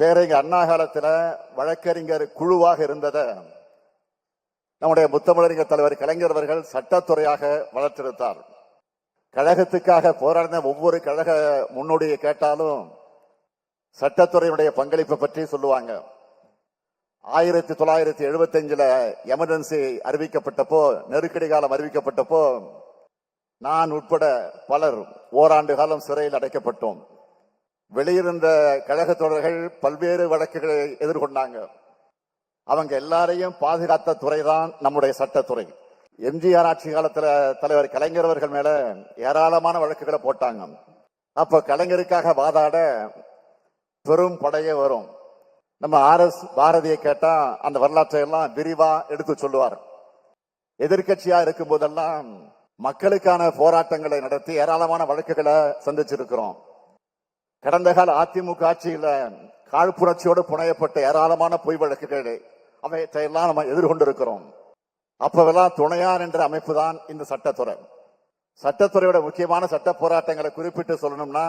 பேரறிஞர் அண்ணா காலத்தில் வழக்கறிஞர் குழுவாக இருந்ததை நம்முடைய முத்தமிழறிஞர் தலைவர் கலைஞர் அவர்கள் சட்டத்துறையாக வளர்த்திருந்தார். கழகத்துக்காக போராடின ஒவ்வொரு கழக முன்னோடியை கேட்டாலும் சட்டத்துறையினுடைய பங்களிப்பை பற்றி சொல்லுவாங்க. ஆயிரத்தி தொள்ளாயிரத்தி எழுபத்தஞ்சில் எமர்ஜென்சி அறிவிக்கப்பட்டப்போ நெருக்கடி காலம் அறிவிக்கப்பட்டப்போ நான் உட்பட பலர் ஓராண்டு காலம் சிறையில் அடைக்கப்பட்டோம். வெளியிருந்த கழக தொடர்கள் பல்வேறு வழக்குகளை எதிர்கொண்டாங்க. அவங்க எல்லாரையும் பாதுகாத்த துறை தான் நம்முடைய சட்டத்துறை. எம்ஜிஆர் ஆட்சி காலத்தில் தலைவர் கலைஞர் அவர்கள் மேல ஏராளமான வழக்குகளை போட்டாங்க. அப்ப கலைஞருக்காக வாதாட பெரும் படையே வரும். நம்ம ஆர் எஸ் பாரதியை கேட்டா அந்த வரலாற்றை எல்லாம் விரிவா எடுத்து சொல்லுவார். எதிர்கட்சியா இருக்கும் போதெல்லாம் மக்களுக்கான போராட்டங்களை நடத்தி ஏராளமான வழக்குகளை சந்திச்சிருக்கிறோம். கடந்த கால அதிமுக ஆட்சியில் காழ்ப்புணர்ச்சியோடு புனையப்பட்ட ஏராளமான பொய் வழக்குகள் அவற்றை நம்ம எதிர்கொண்டிருக்கிறோம். அப்பவெல்லாம் துணையார் என்ற அமைப்பு தான் இந்த சட்டத்துறை. சட்டத்துறையோட முக்கியமான சட்ட போராட்டங்களை குறிப்பிட்டு சொல்லணும்னா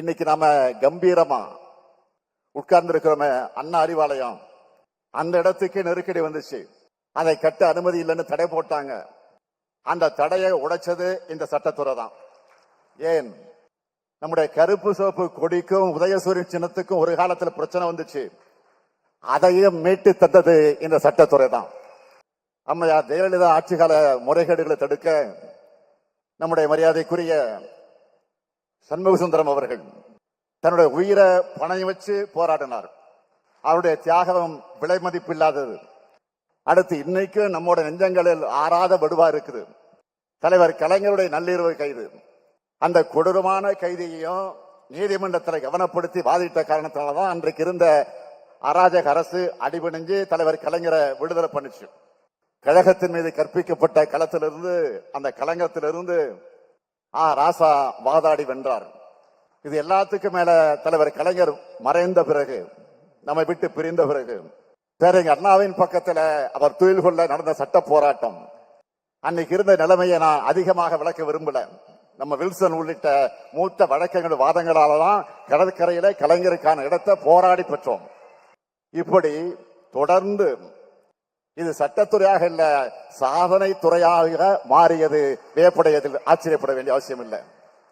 இன்னைக்கு நாம கம்பீரமா உட்கார்ந்து இருக்கிறோமே அண்ணா அறிவாலயம். அந்த இடத்துக்கு நெருக்கடி வந்துச்சு. அதை கட்ட அனுமதி இல்லைன்னு தடை போட்டாங்க. அந்த தடையை உடைச்சது இந்த சட்டத்துறை தான் ஏன்? நம்முடைய கருப்பு சிவப்பு கொடிக்கும் உதயசூரியன் சின்னத்துக்கும் ஒரு காலத்தில் பிரச்சனை வந்துச்சு. அதையும் மீட்டு தந்தது இந்த சட்டத்துறை தான். அம்மையார் ஜெயலலிதா ஆட்சிகால முறைகேடுகளை தடுக்க நம்முடைய மரியாதைக்குரிய சண்முக சுந்தரம் அவர்கள் தன்னுடைய உயிரை பணையம் வச்சு போராடினார். அவருடைய தியாகம் விலை மதிப்பு இல்லாதது. அடுத்து இன்னைக்கு நம்மோட நெஞ்சங்களில் ஆறாத வடுவா இருக்குது. தலைவர் கலைஞருடைய நள்ளிரவு கைது. அந்த கொடூரமான கைதியையும் நீதிமன்றத்தில் கவனப்படுத்தி வாதிட்ட காரணத்தினாலதான் அன்றைக்கு இருந்த அராஜக அரசு அடிபணிஞ்சு தலைவர் கலைஞரை விடுதலை பண்ணுச்சு. கழகத்தின் மீது கற்பிக்கப்பட்ட களத்திலிருந்து அந்த களங்கத்திலிருந்து ஆ ராசா வாதாடி வென்றார். இது எல்லாத்துக்கும் மேல தலைவர் கலைஞர் மறைந்த பிறகு நம்மை விட்டு பிரிந்த பிறகு பேரங்க அண்ணாவின் பக்கத்துல அவர் துயில் கொள்ள நடந்த சட்ட போராட்டம் அன்னைக்கு இருந்த நிலைமையை நான் அதிகமாக விளக்க விரும்பல. நம்ம வில்சன் உள்ளிட்ட மூத்த வழக்கங்கள் வாதங்களால தான் கடற்கரையில கலைஞருக்கான இடத்தை போராடி பெற்றோம். இப்படி தொடர்ந்து இது சட்டத்துறையாக இல்ல சாதனை துறையாக மாறியது வியப்படையதில் ஆச்சரியப்பட வேண்டிய அவசியம் இல்லை